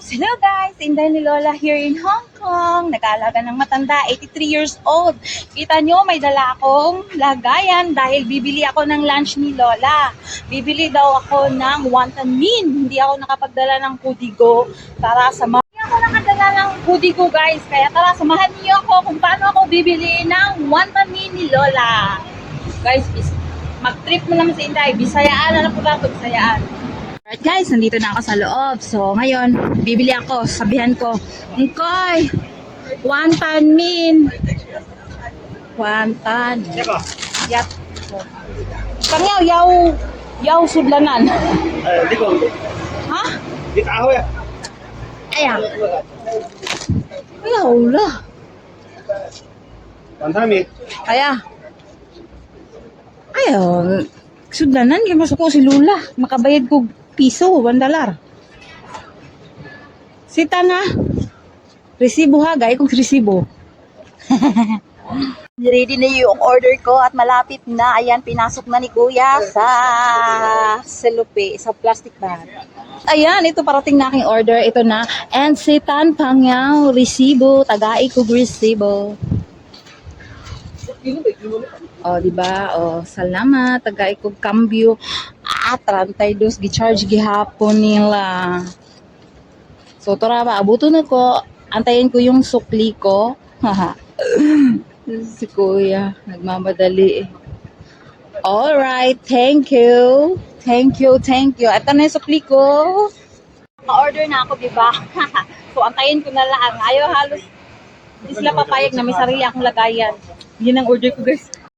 Hello guys! Inday ni Lola here in Hong Kong. Nag-aalaga ng matanda, 83 years old. Kita nyo, may dala akong lagayan dahil bibili ako ng lunch ni Lola. Bibili daw ako ng wonton min. Hindi ako nakapagdala ng pudigo para sa mga... Ako nakadala ng pudigo guys. Kaya tara, samahan niyo ako kung paano ako bibili ng wonton min ni Lola. Guys, mag-trip mo naman sa Inday. Bisayaan na lang po dato, Bisayaan. Alright guys, nandito na ako sa loob. So ngayon, bibili ako. Sabihan ko, Ngkoy, wonton min. Wonton. Yap. Kangyaw, yaw, yaw sudlanan. Eh, di ko. Ha? Di tahu ya. Aya. Ayaw la. Pantami. Kaya. Ayaw. Sudlanan, kaya masuk ko si Lula. Makabayad ko piso, 1 dollar. Sita na. Resibo ha, gaya kong resibo. Ready na yung order ko at malapit na. Ayan, pinasok na ni Kuya sa selope, sa plastic bag. Ayan, ito parating na aking order. Ito na. And sitan pangyaw, resibo, tagai ko resibo. Oh, di ba? Oh, salamat. Tagay ko cambio. 32 gi-charge gihapon nila. So, tara ba, abuto na ko. Antayin ko yung sukli ko. Haha. si Kuya, nagmamadali eh. Alright, thank you. Thank you, thank you. Ito na yung sukli ko. Pa-order na ako, di ba? so, antayin ko na lang. Ayaw halos, hindi sila papayag na may sarili akong lagayan. Yun ang order ko, guys.